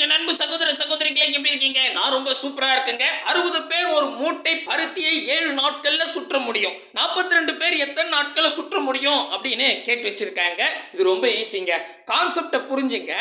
என் அன்பு சகோதர சகோதரிகளே எப்படி இருக்கீங்க? நான் ரொம்ப சூப்பரா இருக்கேங்க. அறுபது பேர் ஒரு மூட்டை பருத்தியை ஏழு நாட்கள்ல சுற்ற முடியும். நாற்பத்தி ரெண்டு பேர் எத்தனை நாட்கள்ல சுற்ற முடியும்? அப்படின்னு கேட்டு வச்சிருக்காங்க. இது ரொம்ப ஈஸிங்க கான்செப்டை புரிஞ்சுங்க.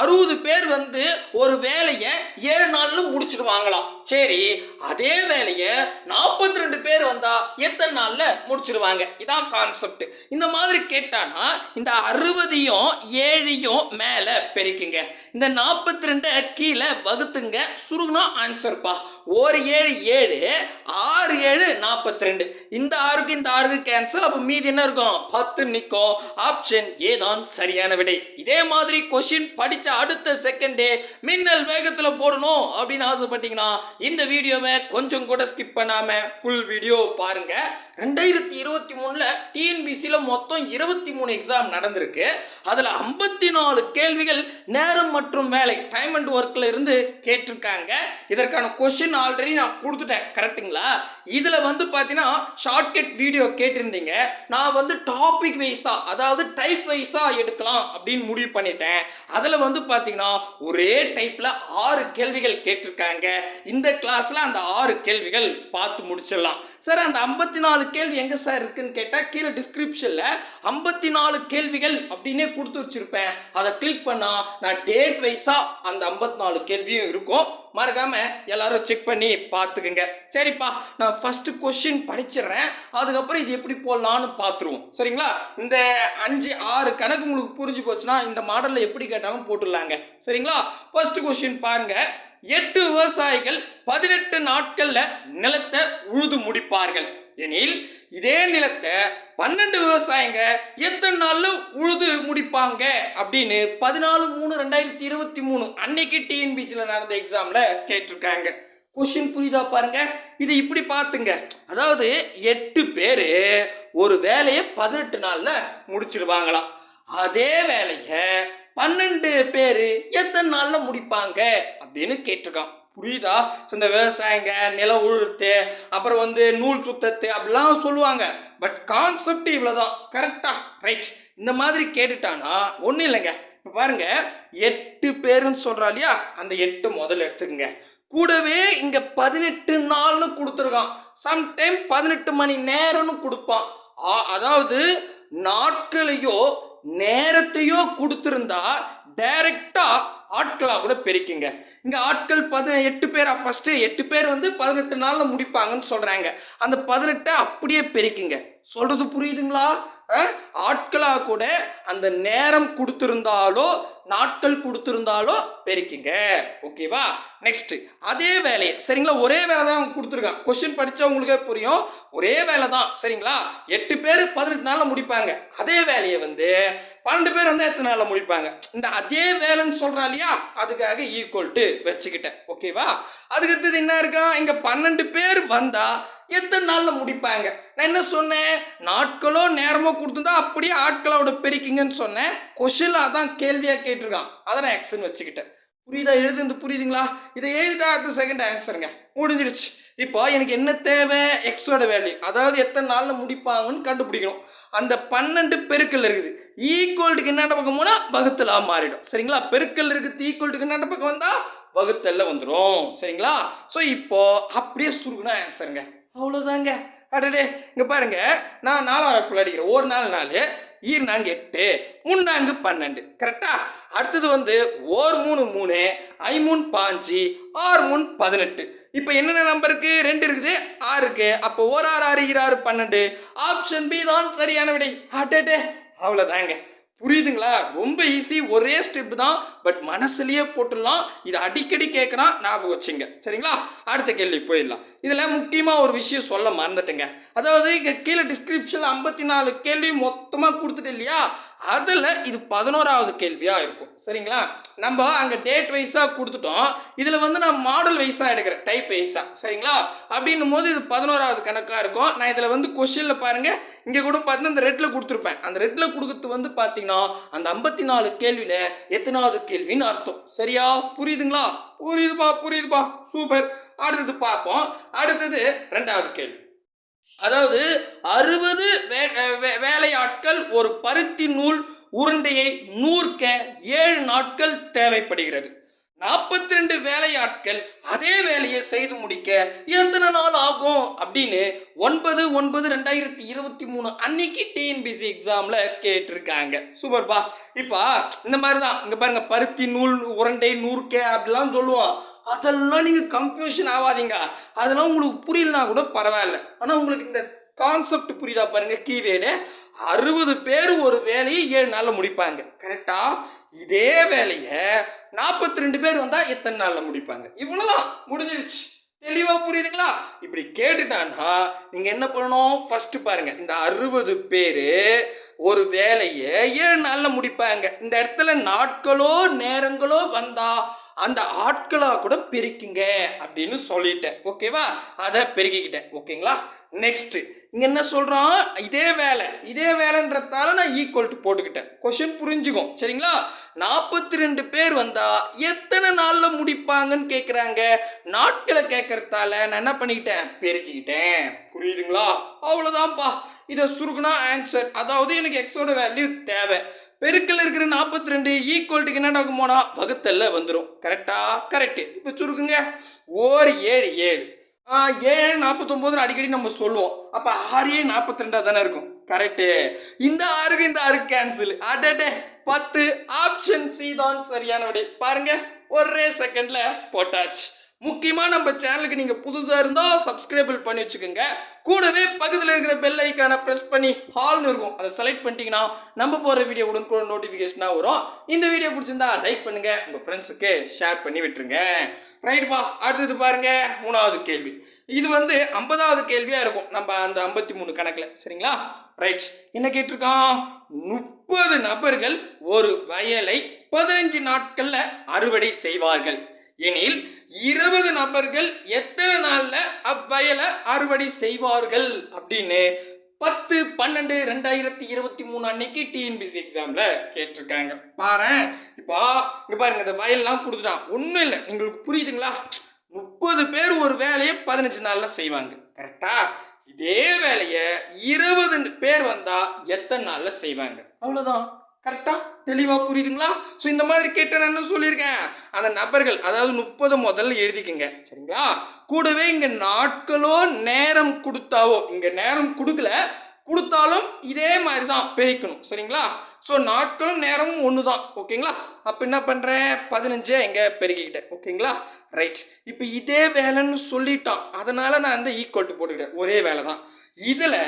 அறுபது பேர் வந்து ஒரு வேலையை ஏழு நாள்ல முடிச்சிடுவாங்களாம் சரி அதே வேலையை நாற்பத்தி ரெண்டு பேர் வந்தால் எத்தனை நாளில் முடிச்சிடுவாங்க இதான் கான்செப்ட் இந்த மாதிரி கேட்டானா இந்த அறுபதையும் ஏழையும் மேலே பெருக்குங்க. இந்த நாற்பத்தி ரெண்டை கீழே வகுத்துங்க. சுருகுனா ஆன்சர்ப்பா ஒரு ஏழு ஏழு ஆறு ஏழு நாற்பத்தி ரெண்டு இந்த ஆறுக்கு இந்த ஆறுக்கு கேன்சல் அப்போ மீதி என்ன இருக்கும்? பத்து நிற்கும். ஆப்ஷன் ஏதான் சரியான விடை. இதே மாதிரி கொஷின் படிச்ச அடுத்த செகண்டே மின்னல் வேகத்துல போடணும் அப்படின்னு ஆசைப்பட்டீங்கன்னா இந்த வீடியோவை கொஞ்சம் கூட ஸ்கிப் பண்ணாம ஃபுல் வீடியோ பாருங்க. ரெண்டாயிரத்தி இருபத்தி மூணில் டிஎன்பிசியில் மொத்தம் இருபத்தி மூணு எக்ஸாம் நடந்திருக்கு. அதில் ஐம்பத்தி நாலு கேள்விகள் நேரம் மற்றும் வேலை டைம் அண்ட் ஒர்க்கில் இருந்து கேட்டிருக்காங்க. இதற்கான கொஷின் ஆல்ரெடி நான் கொடுத்துட்டேன் கரெக்ட்டுங்களா இதில் வந்து பார்த்தீங்கன்னா ஷார்ட்கட் வீடியோ கேட்டிருந்தீங்க. நான் வந்து டாபிக் வைஸாக அதாவது டைப் வைஸாக எடுக்கலாம் அப்படின்னு முடிவு பண்ணிட்டேன். அதில் வந்து பார்த்தீங்கன்னா ஒரே டைப்பில் ஆறு கேள்விகள் கேட்டிருக்காங்க. இந்த கிளாஸில் அந்த ஆறு கேள்விகள் பார்த்து முடிச்சிடலாம். சார் அந்த ஐம்பத்தி நாலு கேள்வி எங்கே சார் இருக்குன்னு கேட்டால் கீழே டிஸ்கிரிப்ஷனில் ஐம்பத்தி நாலு கேள்விகள் அப்படின்னே கொடுத்து வச்சிருப்பேன். அதை கிளிக் பண்ணால் நான் டேட் வைஸாக அந்த ஐம்பத்தி நாலு கேள்வியும் இருக்கும். மறக்காமல் எல்லாரும் செக் பண்ணி பார்த்துக்குங்க. சரிப்பா நான் ஃபஸ்ட்டு கொஷின் படிச்சிடுறேன். அதுக்கப்புறம் இது எப்படி போடலான்னு பார்த்துருவோம். சரிங்களா? இந்த அஞ்சு ஆறு கணக்கு உங்களுக்கு புரிஞ்சு போச்சுன்னா இந்த மாடலில் எப்படி கேட்டாலும் போட்டுடலாங்க. சரிங்களா? ஃபஸ்ட்டு கொஷின் பாருங்க. எட்டு விவசாயிகள் பதினெட்டு நாட்களில் நிலத்தை உழுது முடிப்பார்கள். எனில் இதே நிலத்தை பன்னெண்டு விவசாயிங்க எத்தனை நாள்ல உழுது முடிப்பாங்க? அப்படின்னு பதினாலு மூணு ரெண்டாயிரத்தி இருபத்தி மூணு அன்னைக்கு டிஎன்பிசியில் நடந்த எக்ஸாம்ல கேட்டிருக்காங்க. கொஷின் புரியுதா பாருங்க. இது இப்படி பார்த்துங்க. அதாவது எட்டு பேர் ஒரு வேலையை பதினெட்டு நாளில் முடிச்சிருவாங்களாம். அதே வேலையை பன்னெண்டு பேர் எத்தனை நாளில் முடிப்பாங்க? அப்படின்னு கேட்டிருக்கான் புரியுதா? So, இந்த விவசாயிங்க நில உழுத்து அப்புறம் வந்து நூல் சுத்தத்து அப்படிலாம் சொல்லுவாங்க. பட் கான்செப்ட் இவ்வளோதான் கரெக்டா ரைட் இந்த மாதிரி கேட்டுட்டானா ஒன்றும் இல்லைங்க. இப்போ பாருங்க எட்டு பேருன்னு சொல்கிறா இல்லையா? அந்த எட்டு முதல்ல எடுத்துக்கங்க. கூடவே இங்கே பதினெட்டு நாள்னு கொடுத்துருக்கான். சம்டைம் பதினெட்டு மணி நேரம்னு கொடுப்பான். ஆ- அதாவது நாட்களையோ நேரத்தையோ கொடுத்துருந்தா டைரக்டாக ஆட்களாக கூட பெருக்கிங்க. இங்கே ஆட்கள் பதின எட்டு பேராக ஃபஸ்ட்டு எட்டு பேர் வந்து பதினெட்டு நாளில் முடிப்பாங்கன்னு சொல்கிறாங்க அந்த பதினெட்டை அப்படியே பெருக்கிங்க. சொல்கிறது புரியுதுங்களா? ஆட்களாக கூட அந்த நேரம் கொடுத்துருந்தாலோ நாட்கள் கொடுத்துருந்தாலோ பெருக்கிங்க. ஓகேவா? நெக்ஸ்ட் அதே வேலையை சரிங்களா? ஒரே வேலை தான் அவங்க கொடுத்துருக்கான் கொஸ்டின் படித்தா உங்களுக்கே புரியும். ஒரே வேலை தான் சரிங்களா? எட்டு பேர் பதினெட்டு நாளில் முடிப்பாங்க. அதே வேலையை வந்து பன்னெண்டு பேர் வந்து எத்தனை நாளில் முடிப்பாங்க? இந்த அதே வேலைன்னு சொல்கிறா இல்லையா? அதுக்காக ஈக்குவல் டு வச்சுக்கிட்டேன். ஓகேவா அதுக்கு அடுத்தது என்ன இருக்கா? இங்கே பன்னெண்டு பேர் வந்தால் எத்தனை நாளில் முடிப்பாங்க? நான் என்ன சொன்னேன்? நாட்களோ நேரமோ கொடுத்துருந்தா அப்படியே ஆட்களோட பெருக்கிங்கன்னு சொன்னேன். கொஷிலாக அதான் கேள்வியாக கேட்டிருக்கான். அதை நான் எக்ஸ்ன்னு வச்சுக்கிட்டேன். புரியுதா? எழுதுந்து புரியுதுங்களா? இதை எழுதிட்டா அடுத்த செகண்ட் ஆன்சருங்க முடிஞ்சிருச்சு. இப்போ எனக்கு என்ன தேவை? எக்ஸோட வேல்யூ அதாவது எத்தனை நாளில் முடிப்பாங்கன்னு கண்டுபிடிக்கணும். அந்த பன்னெண்டு பெருக்கல் இருக்குது. ஈக்குவல்டுக்கு என்னென்ன பக்கம் போனால் வகுத்தலாக மாறிடும். சரிங்களா? பெருக்கல் இருக்குது ஈக்குவல்டுக்கு என்னென்ன பக்கம் வந்தால் வகுத்தல்ல வந்துடும் சரிங்களா? ஸோ இப்போ அப்படியே சுருக்குனா ஆன்சருங்க அவ்வளோதாங்க அடடே. இங்கே பாருங்க. நான் நாலாவது அடிக்கிறேன் ஒரு நாள் நாலு ஈர் நாங்க எட்டு மூணு முன்னாங்கு பன்னெண்டு. கரெக்டாக அடுத்தது வந்து ஓர் மூணு மூணு ஐ மூணு பாஞ்சு ஆறு மூணு பதினெட்டு. இப்போ என்னென்ன நம்பருக்கு ரெண்டு இருக்குது. ஆறு இருக்கு. அப்போ ஓர் ஆறு ஆறு இரு ஆறு பன்னெண்டு. ஆப்ஷன் பி தான் சரியான விடை. அட்டே அவ்வளோதாங்க புரியுதுங்களா? ரொம்ப ஈஸி ஒரே ஸ்டெப் தான். பட் மனசுலயே போட்டுடலாம். இது அடிக்கடி கேட்குறான் ஞாபகம் வச்சுங்க. சரிங்களா? அடுத்த கேள்வி போயிடலாம். இதில் முக்கியமாக ஒரு விஷயம் சொல்ல மறந்துட்டுங்க. அதாவது இங்கே கீழே டிஸ்கிரிப்ஷனில் ஐம்பத்தி நாலு கேள்வி மொத்தமாக கொடுத்துட்டு இல்லையா? அதில் இது பதினோராவது கேள்வியாக இருக்கும். சரிங்களா? நம்ம அங்கே டேட் வைஸாக கொடுத்துட்டோம். இதில் வந்து நான் மாடல் வைஸாக எடுக்கிறேன். டைப் வைஸாக சரிங்களா? அப்படின்னும் போது இது பதினோராவது கணக்காக இருக்கும். நான் இதில் வந்து கொஷினில் பாருங்கள் இங்கே கூட பார்த்தீங்கன்னா இந்த ரெட்டில் கொடுத்துருப்பேன். அந்த ரெட்டில் கொடுக்கறது வந்து பார்த்தீங்கன்னா அந்த ஐம்பத்தி நாலு கேள்வியில் எத்தனாவது கேள்வின்னு அர்த்தம். சரியா? புரியுதுங்களா? புரியுதுப்பா புரியுதுப்பா. சூப்பர். அடுத்தது பார்ப்போம். அடுத்தது ரெண்டாவது கேள்வி. அதாவது அறுபது வேலையாட்கள் ஒரு பருத்தி நூல் உருண்டையை நூற்க ஏழு நாட்கள் தேவைப்படுகிறது. நாற்பத்தி ரெண்டு வேலையாட்கள் அதே வேலையை செய்து முடிக்க எத்தனை நாள் ஆகும் அப்படின்னு ஒன்பது ஒன்பது ரெண்டாயிரத்தி இருபத்தி மூணு அன்னைக்கு டிஎன்பிசி எக்ஸாம்ல கேட்டிருக்காங்க. சூப்பர்ப்பா இப்போ இந்த மாதிரி தான் இங்க பாருங்க பருத்தி நூல் உருண்டை நூறுக்கே அப்படிலாம் சொல்லுவோம் அதெல்லாம் நீங்கள் கன்ஃபியூஷன் ஆகாதீங்க அதெல்லாம் உங்களுக்கு புரியலனா கூட பரவாயில்ல. ஆனால் உங்களுக்கு இந்த கான்செப்ட் புரியுதா பாருங்க கீவேடு அறுபது பேர் ஒரு வேலையை ஏழு நாளில் முடிப்பாங்க. கரெக்டா இதே வேலையை நாற்பத்தி ரெண்டு பேர் வந்தால் எத்தனை நாளில் முடிப்பாங்க? இவ்வளோதான் முடிஞ்சிருச்சு. தெளிவாக புரியுதுங்களா? இப்படி கேட்டுட்டான்னா நீங்கள் என்ன பண்ணணும்? ஃபஸ்ட்டு பாருங்கள் இந்த அறுபது பேர் ஒரு வேலையை ஏழு நாளில் முடிப்பாங்க. இந்த இடத்துல நாட்களோ நேரங்களோ வந்தால் அந்த ஆட்களாக கூட பிரிக்குங்க அப்படின்னு சொல்லிட்டேன். ஓகேவா? அதை பெருக்கிக்கிட்டேன். ஓகேங்களா? நெக்ஸ்ட் இங்கே என்ன சொல்கிறான் இதே வேலை. இதே வேலைன்றதால நான் ஈக்குவல் டு போட்டுக்கிட்டேன். கொஷின் புரிஞ்சுக்கும். சரிங்களா? நாற்பத்தி ரெண்டு பேர் வந்தால் எத்தனை நாளில் முடிப்பாங்கன்னு கேட்குறாங்க நாட்களை கேட்குறதால நான் என்ன பண்ணிக்கிட்டேன்? பெருக்கிக்கிட்டேன். புரியுதுங்களா? அவ்வளோதான்ப்பா இதை சுருக்குனா ஆன்சர் அதாவது எனக்கு எக்ஸோட வேல்யூ தேவை. பெருக்கில் இருக்கிற நாற்பத்தி ரெண்டு ஈக்குவல்ட்டுக்கு என்ன போனால் வகுத்தல்ல வந்துடும் கரெக்டாக கரெக்டு இப்போ சுருக்குங்க. ஓர் ஏழு ஏழு. ஏழு நாற்பத்தொம்போதுன்னு அடிக்கடி நம்ம சொல்லுவோம். அப்போ ஆறு ஏழு நாற்பத்தி ரெண்டாக தானே இருக்கும். கரெக்டு இந்த ஆறுக்கு இந்த ஆறு கேன்சல் அடடே பத்து. ஆப்ஷன் சி தான் சரியான விடை பாருங்க. ஒரே செகண்ட்ல போட்டாச்சு. முக்கியமாக நம்ம சேனலுக்கு நீங்கள் புதுசாக இருந்தால் சப்ஸ்கிரைபிள் பண்ணி வச்சுக்கோங்க. கூடவே பக்கத்தில் இருக்கிற பெல் ஐக்கானை ப்ரெஸ் பண்ணி ஹால்னு இருக்கும். அதை செலக்ட் பண்ணிட்டீங்கன்னா நம்ம போகிற வீடியோ உடனுக்குடன் நோட்டிஃபிகேஷனாக வரும். இந்த வீடியோ பிடிச்சிருந்தா லைக் பண்ணுங்கள் உங்கள் ஃப்ரெண்ட்ஸுக்கு ஷேர் பண்ணி விட்டுருங்க. ரைட்டுப்பா அடுத்தது பாருங்கள் மூணாவது கேள்வி. இது வந்து ஐம்பதாவது கேள்வியாக இருக்கும். நம்ம அந்த ஐம்பத்தி மூணு கணக்கில். சரிங்களா? ரைட் என்ன கேட்டிருக்கான்? முப்பது நபர்கள் ஒரு வயலை பதினஞ்சு நாட்களில் அறுவடை செய்வார்கள். எனில் இருபது நபர்கள் எத்தனை நாள்ல அவ்வயலை அறுவடை செய்வார்கள்? அப்படின்னு பத்து பன்னெண்டு ரெண்டாயிரத்தி இருபத்தி மூணு அன்னைக்கு டிஎன்பிசி எக்ஸாம்ல கேட்டிருக்காங்க. பாரு இப்போ இங்க பாருங்க இந்த வயல்லாம் கொடுத்துட்டான். ஒன்றும் இல்லை. உங்களுக்கு புரியுதுங்களா? முப்பது பேர் ஒரு வேலையை பதினஞ்சு நாள்ல செய்வாங்க. கரெக்டா இதே வேலையை இருபது பேர் வந்தா எத்தனை நாள்ல செய்வாங்க? அவ்வளோதான் கரெக்டா தெளிவா புரியுதுங்களா? ஸோ இந்த மாதிரி கேட்ட நான் என்ன சொல்லியிருக்கேன். அந்த நபர்கள் அதாவது முப்பது முதல்ல எழுதிக்கங்க. சரிங்களா? கூடவே இங்க நாட்களோ நேரம் கொடுத்தாவோ இங்க நேரம் கொடுக்கல கொடுத்தாலும் இதே மாதிரி தான் பிரிக்கணும் சரிங்களா? ஸோ நாட்களும் நேரமும் ஒன்று தான் ஓகேங்களா அப்போ என்ன பண்ணுறேன் பதினஞ்சே எங்கே பெருகிக்கிட்டேன். ஓகேங்களா ரைட் இப்போ இதே வேலைன்னு சொல்லிட்டான். அதனால நான் அந்த ஈக்குவல்ட்டு போட்டுக்கிட்டேன். ஒரே வேலை தான் இதில்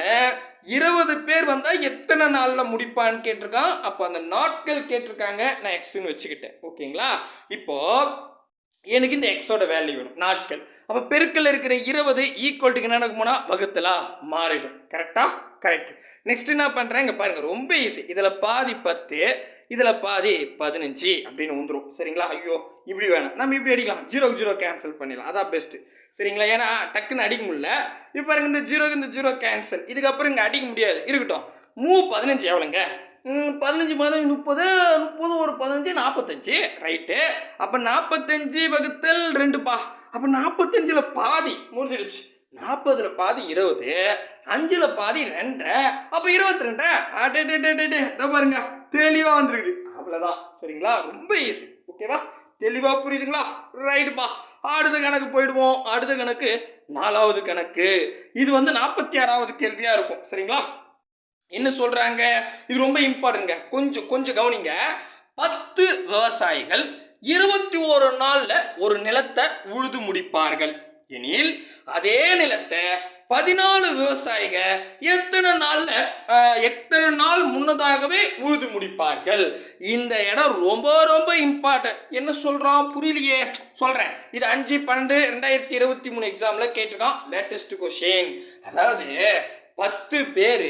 இருபது பேர் வந்தால் எத்தனை நாளில் முடிப்பான்னு கேட்டிருக்கான். அப்போ அந்த நாட்கள் கேட்டிருக்காங்க. நான் எக்ஸ்ன்னு வச்சுக்கிட்டேன். ஓகேங்களா இப்போ எனக்கு இந்த எக்ஸோட வேல்யூ வேணும். நாட்கள். அப்போ பெருக்கில் இருக்கிற இருபது ஈக்குவல்ட்டுக்கு என்ன நடக்குமோனா? வகுத்தலா மாறிடும். கரெக்டாக கரெக்ட் நெக்ஸ்ட் என்ன பண்ணுறேன் இங்கே பாருங்க ரொம்ப ஈஸி இதில் பாதி பத்து இதில் பாதி பதினஞ்சு அப்படின்னு வந்துடும் சரிங்களா? ஐயோ இப்படி வேணாம். நம்ம இப்படி அடிக்கலாம். ஜீரோக்கு ஜீரோ கேன்சல் பண்ணிடலாம். அதான் பெஸ்ட்டு சரிங்களா? ஏன்னா டக்குன்னு அடிக்க முடியல. இப்போ பாருங்க இந்த ஜீரோக்கு இந்த ஜீரோ கேன்சல் இதுக்கப்புறம் இங்கே அடிக்க முடியாது. இருக்கட்டும். மூ பதினஞ்சு எவ்வளோங்க பதினஞ்சு பதினஞ்சு முப்பது முப்பது ஒரு பதினஞ்சு நாற்பத்தஞ்சு ரைட்டு அப்போ நாற்பத்தஞ்சு வகுத்தல் ரெண்டுப்பா. அப்போ நாற்பத்தஞ்சில் பாதி முடிஞ்சிடுச்சு. நாற்பதுல பாதி இருபது அஞ்சுல பாதி ரெண்டரை அப்போ இருபத்தி ரெண்டரை. அடே பாருங்க தெளிவாக வந்துருக்குது. அவ்வளோதான் சரிங்களா? ரொம்ப ஈஸி ஓகேவா? தெளிவா புரியுதுங்களா? ரைட்டுப்பா அடுத்த கணக்கு போயிடுவோம். அடுத்த கணக்கு நாலாவது கணக்கு. இது வந்து நாற்பத்தி ஆறாவது கேள்வியா இருக்கும். சரிங்களா? என்ன சொல்றாங்க? இது ரொம்ப இம்பார்ட்டன்ங்க கொஞ்சம் கொஞ்சம் கவனிங்க. பத்து விவசாயிகள் இருபத்தி ஒரு நாள்ல ஒரு நிலத்தை உழுது முடிப்பார்கள். எனில் அதே நிலத்தை பதினாலு விவசாயிக எத்தனை நாள்ல எத்தனை நாள் முன்னதாகவே உழுது முடிப்பார்கள்? இந்த இடம் ரொம்ப ரொம்ப இம்பார்ட்டன்ட் என்ன சொல்றான்? புரியலையே. சொல்றேன். இது அஞ்சு பன்னெண்டு ரெண்டாயிரத்தி இருபத்தி மூணு எக்ஸாம்ல கேட்டிருக்கான். லேட்டஸ்ட் கொஷின் அதாவது பத்து பேர்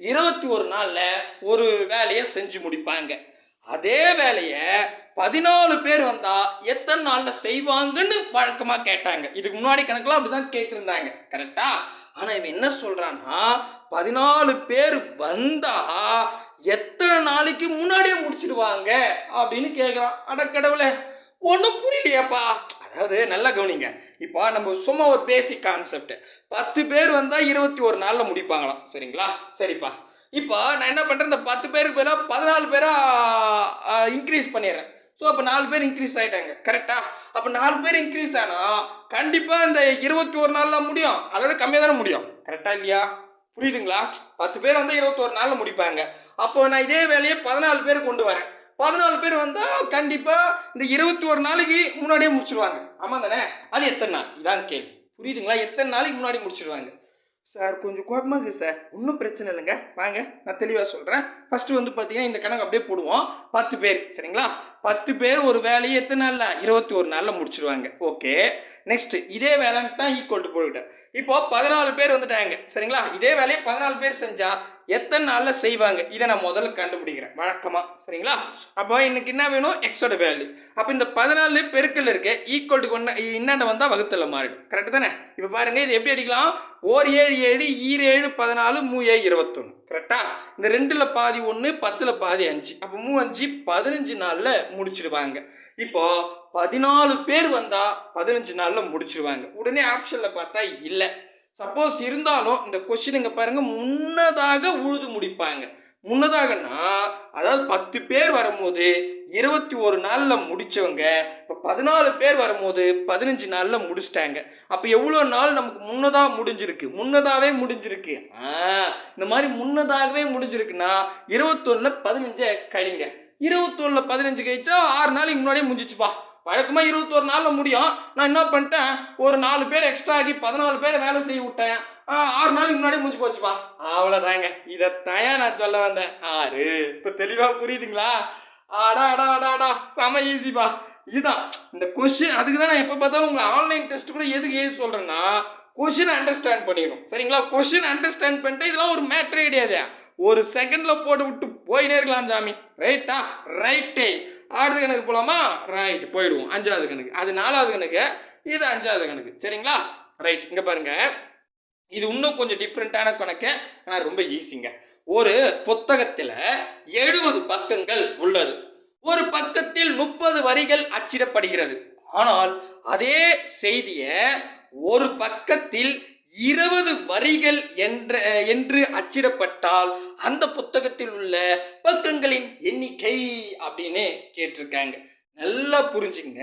இருபத்தி ஒரு நாளில் ஒரு வேலையை செஞ்சு முடிப்பாங்க. அதே வேலையை பதினாலு பேர் வந்தா எத்தனை நாள்ல செய்வாங்கன்னு வழக்கமா கேட்டாங்க. இதுக்கு முன்னாடி கணக்கெல்லாம் அப்படிதான் கேட்டிருந்தாங்க. கரெக்டா ஆனா இவன் என்ன சொல்றான்னா பதினாலு பேர் வந்தா எத்தனை நாளைக்கு முன்னாடியே முடிச்சிடுவாங்க அப்படின்னு கேட்குறான் அடக்கடவுளே ஒன்றும் புரியலையாப்பா. அதாவது நல்லா கவனிங்க. இப்போ நம்ம சும்மா ஒரு பேசிக் கான்செப்ட் பத்து பேர் வந்தால் இருபத்தி ஒரு நாளில் முடிப்பாங்களாம். சரிங்களா? சரிப்பா. இப்போ நான் என்ன பண்ணுறேன் இந்த பத்து பேருக்கு பேராக பதினாலு பேராக இன்க்ரீஸ் பண்ணிடுறேன். ஸோ அப்போ நாலு பேர் இன்க்ரீஸ் ஆகிட்டாங்க கரெக்டா அப்போ நாலு பேர் இன்க்ரீஸ் ஆனால் கண்டிப்பாக இந்த இருபத்தி ஒரு நாளில் முடியும். அதோட கம்மியாக தானே முடியும் கரெக்டாக இல்லையா? புரியுதுங்களா? பத்து பேர் வந்து இருபத்தோரு நாளில் முடிப்பாங்க. அப்போ நான் இதே வேலையை பதினாலு பேர் கொண்டு வரேன். பதினாலு பேர் வந்தால் கண்டிப்பாக இந்த இருபத்தி ஒரு நாளைக்கு முன்னாடியே முடிச்சிருவாங்க. ஆமாம் தானே? அது எத்தனை நாள்? இதான் கேள்வி. புரியுதுங்களா? எத்தனை நாளைக்கு முன்னாடி முடிச்சிருவாங்க? சார் கொஞ்சம் குழப்பமாக இருக்குது சார் ஒன்றும் பிரச்சனை இல்லைங்க. வாங்க நான் தெளிவாக சொல்கிறேன் ஃபஸ்ட்டு வந்து பார்த்தீங்கன்னா இந்த கணக்கு அப்படியே போடுவோம். பத்து பேர். சரிங்களா? பத்து பேர் ஒரு வேலையை எத்தனை நாளில்? இருபத்தி ஒரு நாளில் முடிச்சிருவாங்க. ஓகே நெக்ஸ்ட் இதே வேலைன்ட்டா ஈக்குவல் டு போட்டுக்கிட்டேன் இப்போ பதினாலு பேர் வந்துட்டாங்க. சரிங்களா? இதே வேலையை பதினாலு பேர் செஞ்சால் எத்தனை நாளில் செய்வாங்க? இதை நான் முதல்ல கண்டுபிடிக்கிறேன். வழக்கமாக சரிங்களா? அப்போ இன்னைக்கு என்ன வேணும்? எக்ஸோட வேல்யூ அப்போ இந்த பதினாலு பெருக்கில் இருக்க. ஈக்குவல் டு கொண்ட இன்னாண்ட வந்தால் வகுத்தில் மாறிடும். கரெக்டு தானே? இப்போ பாருங்க இது எப்படி அடிக்கலாம்? ஓர் ஏழு ஏழு ஈர் ஏழு பதினாலு மூ ஏழு இருபத்தொன்று கரெக்டா இந்த ரெண்டில் பாதி ஒன்று பத்தில் பாதி அஞ்சு. அப்போ மூ அஞ்சு பதினஞ்சு நாளில் முடிச்சிடுவாங்க இப்போ பதினாலு பேர் வந்தால் பதினஞ்சு நாளில் முடிச்சிடுவாங்க உடனே ஆப்ஷனில் பார்த்தா இல்லை. சப்போஸ் இருந்தாலும் இந்த கொஸ்டின் இங்கே பாருங்க முன்னதாக உழுது முடிப்பாங்க. முன்னதாகன்னா அதாவது பத்து பேர் வரும்போது இருபத்தி ஒரு நாளில் முடித்தவங்க இப்போ பதினாலு பேர் வரும்போது பதினஞ்சு நாளில் முடிச்சிட்டாங்க. அப்போ எவ்வளோ நாள் நமக்கு முன்னதாக முடிஞ்சிருக்கு? முன்னதாகவே முடிஞ்சிருக்கு. ஆ இந்த மாதிரி முன்னதாகவே முடிஞ்சிருக்குன்னா இருபத்தொன்னில் பதினஞ்சை கழிங்க. இருபத்தொன்னில் பதினஞ்சு கழிச்சா ஆறு நாளைக்கு முன்னாடியே முடிஞ்சிச்சுப்பா. வழக்கமாக இருபத்தொரு நாளில் முடியும். நான் என்ன பண்ணிட்டேன்? ஒரு நாலு பேர் எக்ஸ்ட்ரா ஆகி பதினாலு பேரை வேலை செய்ய விட்டேன். ஆறு நாளைக்கு முன்னாடி முடிஞ்சு போச்சுப்பா. அவ்வளோதாங்க இதைத்தாயா நான் சொல்ல வந்தேன். ஆறு. இப்போ தெளிவாக புரியுதுங்களா? ஆடா அடா அடா அடா. செம ஈஸிப்பா இதுதான் இந்த கொஷின் அதுக்கு தான் நான் எப்போ பார்த்தாலும் உங்களை ஆன்லைன் டெஸ்ட் கூட எதுக்கு ஏது சொல்கிறேன்னா கொஷின் அண்டர்ஸ்டாண்ட் பண்ணிக்கணும். சரிங்களா? கொஷின் அண்டர்ஸ்டாண்ட் பண்ணிட்டு இதெல்லாம் ஒரு மேட்ரே கிடையாது. ஒரு செகண்டில் போட்டு விட்டு போயினே இருக்கலாம் சாமி. ரைட்டா ரைட்டே ஆடுது கணக்கு போகலாமா ரைட் போயிடுவோம். அஞ்சாவது கணக்கு. அது நாலாவது கணக்கு. இது அஞ்சாவது கணக்கு. சரிங்களா? ரைட் இங்கே பாருங்கள் இது இன்னும் கொஞ்சம் டிஃப்ரெண்ட்டான கணக்கு ஆனால் ரொம்ப ஈஸிங்க ஒரு புத்தகத்தில் எழுபது பக்கங்கள் உள்ளது. ஒரு பக்கத்தில் முப்பது வரிகள் அச்சிடப்படுகிறது. ஆனால் அதே செய்தியை ஒரு பக்கத்தில் இருபது வரிகள் என்ற என்று அச்சிடப்பட்டால் அந்த புத்தகத்தில் உள்ள பக்கங்களின் எண்ணிக்கை அப்படின்னு கேட்டிருக்காங்க. நல்லா புரிஞ்சுங்க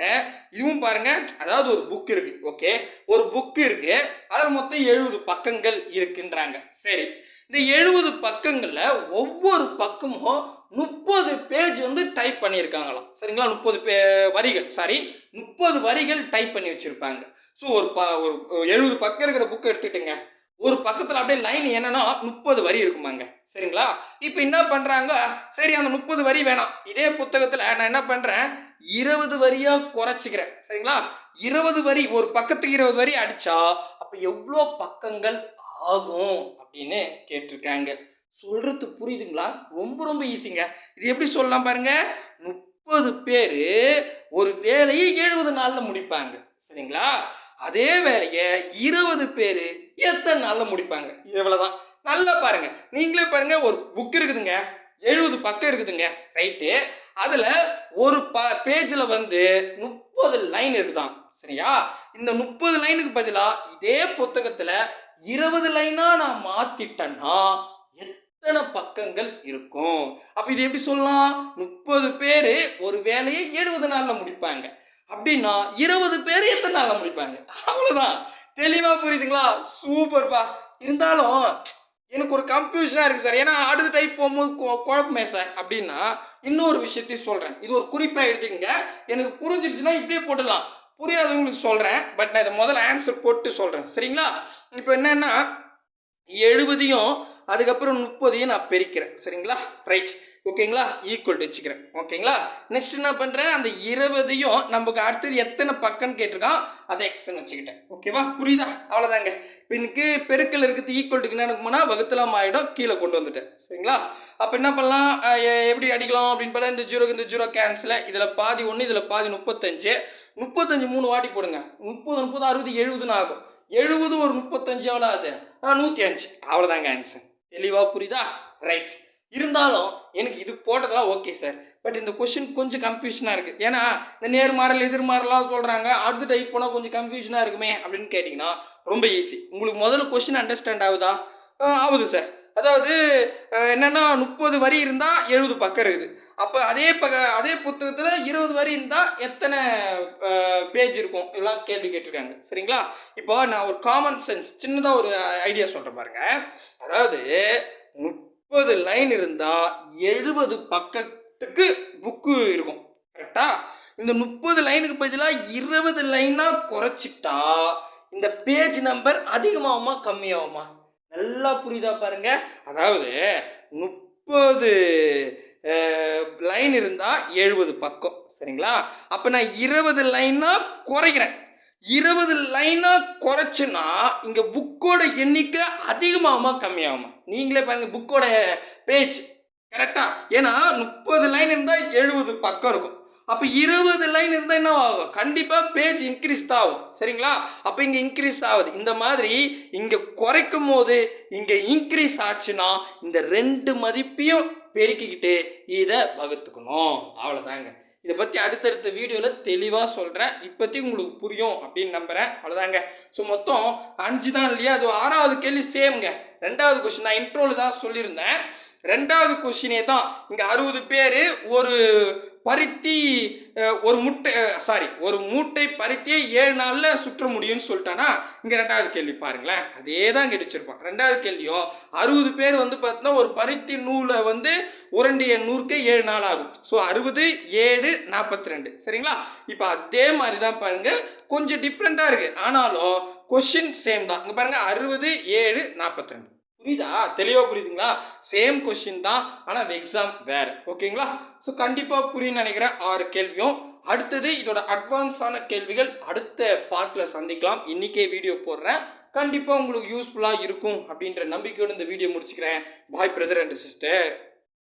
இதுவும் பாருங்க அதாவது ஒரு புக் இருக்கு ஓகே ஒரு புக் இருக்கு அதில் மொத்தம் எழுபது பக்கங்கள் இருக்குன்றாங்க. சரி இந்த எழுபது பக்கங்களில் ஒவ்வொரு பக்கமும் முப்பது பேஜ் வந்து டைப் பண்ணியிருக்காங்களாம். சரிங்களா? முப்பது பே வரிகள் சாரி முப்பது வரிகள் டைப் பண்ணி வச்சுருப்பாங்க. ஸோ ஒரு ப ஒரு எழுபது பக்கம் இருக்கிற புக் எடுத்துட்டுங்க ஒரு பக்கத்தில் அப்படியே லைன் என்னன்னா முப்பது வரி இருக்குமாங்க. சரிங்களா? இப்போ என்ன பண்ணுறாங்க சரி அந்த முப்பது வரி வேணாம். இதே புத்தகத்தில் நான் என்ன பண்ணுறேன் இருபது வரியாக குறைச்சிக்கிறேன். சரிங்களா? இருபது வரி ஒரு பக்கத்துக்கு இருபது வரி அடித்தா அப்போ எவ்வளோ பக்கங்கள் ஆகும் அப்படின்னு கேட்டிருக்காங்க. சொல்கிறது புரியுதுங்களா? ரொம்ப ரொம்ப ஈஸிங்க இது எப்படி சொல்லலாம் பாருங்கள் முப்பது பேர் ஒரு வேலையை எழுபது நாளில் முடிப்பாங்க. சரிங்களா? அதே வேலையை இருபது பேர் எத்தனை நாளில் முடிப்பாங்க? இவ்வளோதான் நல்லா பாருங்க. நீங்களே பாருங்க ஒரு புக் இருக்குதுங்க. எழுபது பக்கம் இருக்குதுங்க. ரைட்டு அதில் ஒரு ப பேஜில் வந்து முப்பது லைன் இருக்குதான் சரியா? இந்த முப்பது லைனுக்கு பதிலாக இதே புத்தகத்தில் இருபது லைனாக நான் மாற்றிட்டேன்னா எத்தனை பக்கங்கள் இருக்கும்? அப்போ இது எப்படி சொல்லலாம்? முப்பது பேர் ஒரு வேலையை எழுபது நாளில் முடிப்பாங்க. அப்படின்னா இருபது பேர் எத்தனை நாளில் முடிப்பாங்க? அவ்வளோதான் தெளிவாக புரியுதுங்களா? சூப்பர்ப்பா. இருந்தாலும் எனக்கு ஒரு கன்ஃபியூஷனாக இருக்குது சார். ஏன்னா அடுத்த டைப் போகும்போது குழப்பமே சார். அப்படின்னா இன்னொரு விஷயத்தையும் சொல்கிறேன் இது ஒரு குறிப்பாக எடுத்துக்கோங்க. எனக்கு புரிஞ்சிருச்சுன்னா இப்படியே போட்டுடலாம். புரியாதவங்களுக்கு சொல்கிறேன் பட் நான் இதை முதல்ல ஆன்சர் போட்டு சொல்கிறேன் சரிங்களா? இப்போ என்னென்னா எழுபதையும் அதுக்கப்புறம் முப்பதையும் நான் பெருக்கிறேன். சரிங்களா? ரைட் ஓகேங்களா? ஈக்குவல் வச்சுக்கிறேன். ஓகேங்களா? நெக்ஸ்ட் என்ன பண்ணுறேன் அந்த இருபதையும் நமக்கு அடுத்தது எத்தனை பக்கம்னு கேட்டிருக்கான்? அதை எக்ஸ்ன்னு வச்சுக்கிட்டேன். ஓகேவா? புரியுதா? அவ்வளோதாங்க இப்போ இன்னைக்கு பெருக்கல் இருக்கிறது ஈக்குவல்ட்டுக்கு என்ன போனால் வகுத்தலாம் ஆகிடும் கீழே கொண்டு வந்துட்டேன். சரிங்களா? அப்போ என்ன பண்ணலாம்? எப்படி அடிக்கலாம் அப்படின்னு பார்த்தா இந்த ஜீரோக்கு இந்த ஜீரோ கேன்சல் இதில் பாதி ஒன்று இதில் பாதி முப்பத்தஞ்சு. முப்பத்தஞ்சு மூணு வாட்டி போடுங்க. முப்பது முப்பது அறுபது எழுபதுன்னு ஆகும். எழுபது ஒரு முப்பத்தஞ்சு எவ்வளோ ஆகுது? நூற்றி அஞ்சு. அவ்வளோதாங்க ஆன்சர் தெளிவாக புரியுதா? ரைட் இருந்தாலும் எனக்கு இது போட்டதெல்லாம் ஓகே சார் பட் இந்த கொஷின் கொஞ்சம் கன்ஃபியூஷனாக இருக்குது ஏன்னா இந்த நேர்மாறல் எதிர்மாறலாம் சொல்கிறாங்க அடுத்த டைப் போனால் கொஞ்சம் கன்ஃபியூஷனாக இருக்குமே அப்படின்னு கேட்டிங்கன்னா ரொம்ப ஈஸி உங்களுக்கு முதல்ல கொஷின் அண்டர்ஸ்டாண்ட் ஆகுதா? ஆ, ஆகுது சார் அதாவது என்னென்னா என்னன்னா முப்பது வரி இருந்தால் எழுபது பக்கம் இருக்குது. அப்போ அதே பக அதே புத்தகத்தில் இருபது வரி இருந்தால் எத்தனை பேஜ் இருக்கும்? எல்லாம் கேள்வி கேட்டிருக்காங்க. சரிங்களா? இப்போ நான் ஒரு காமன் சென்ஸ் சின்னதாக ஒரு ஐடியா சொல்கிறேன் பாருங்க. அதாவது முப்பது லைன் இருந்தால் எழுபது பக்கத்துக்கு புக்கு இருக்கும். கரெக்டா இந்த முப்பது லைனுக்கு பதிலாக இருபது லைனாக குறைச்சிட்டா இந்த பேஜ் நம்பர் அதிகமாகுமா கம்மியாகுமா? நல்லா புரியுதா பாருங்க. அதாவது முப்பது லைன் இருந்தால் எழுபது பக்கம். சரிங்களா? அப்போ நான் இருபது லைனாக குறைக்கிறேன். இருபது லைனாக குறைச்சுன்னா இங்கே புக்கோட எண்ணிக்கை அதிகமாகுமா கம்மியாகுமா? நீங்களே பாருங்கள் புக்கோட பேஜ் கரெக்டாக ஏன்னா முப்பது லைன் இருந்தால் எழுபது பக்கம் இருக்கும். அப்போ இருபது லைன் இருந்தால் என்ன ஆகும் கண்டிப்பாக பேஜ் இன்க்ரீஸ் தான் ஆகும். சரிங்களா? அப்போ இங்கே இன்க்ரீஸ் ஆகுது. இந்த மாதிரி இங்கே குறைக்கும் போது இங்கே இன்க்ரீஸ் ஆச்சுன்னா இந்த ரெண்டு மதிப்பையும் பெருக்கிக்கிட்டு இதை வகுத்துக்கணும். அவ்வளோதாங்க இதை பற்றி அடுத்தடுத்த வீடியோவில் தெளிவாக சொல்கிறேன் இப்போதைக்கு உங்களுக்கு புரியும் அப்படின்னு நம்புகிறேன் அவ்வளோதாங்க ஸோ மொத்தம் அஞ்சு தான் இல்லையா? அது ஆறாவது கேள்வி சேம்ங்க ரெண்டாவது கொஸ்டின் நான் இன்ட்ரோவில் தான் சொல்லியிருந்தேன். ரெண்டாவது கொஸ்டினே தான் இங்கே அறுபது பேர் ஒரு பருத்தி ஒரு முட்டை சாரி ஒரு மூட்டை பருத்தியை ஏழு நாளில் சுற்ற முடியும்னு சொல்லிட்டானா? இங்கே ரெண்டாவது கேள்வி பாருங்களேன். அதே தான் இங்கே ரெண்டாவது கேள்வியும் அறுபது பேர் வந்து பார்த்தீங்கன்னா ஒரு பருத்தி நூலை வந்து உரண்டிய நூறுக்கு ஏழு நாள் ஆகும். ஸோ அறுபது ஏழு நாற்பத்தி ரெண்டு சரிங்களா? இப்போ அதே மாதிரி தான் பாருங்கள் கொஞ்சம் டிஃப்ரெண்ட்டாக இருக்குது ஆனாலும் கொஷின் சேம் தான். இங்கே பாருங்கள் அறுபது ஏழு நாற்பத்தி ரெண்டு புரியுதா? தெளிவாக புரியுதுங்களா? சேம் கொஷின் தான் ஆனால் எக்ஸாம் வேறு. ஓகேங்களா ஸோ கண்டிப்பாக புரியும்னு நினைக்கிறேன் ஆறு கேள்வியும். அடுத்தது இதோட அட்வான்ஸான கேள்விகள் அடுத்த பார்ட்டில் சந்திக்கலாம். இன்றைக்கே வீடியோ போடுறேன். கண்டிப்பாக உங்களுக்கு யூஸ்ஃபுல்லாக இருக்கும் அப்படின்ற நம்பிக்கையோடு இந்த வீடியோ முடிச்சுக்கிறேன். பாய் பிரதர் அண்ட் சிஸ்டர்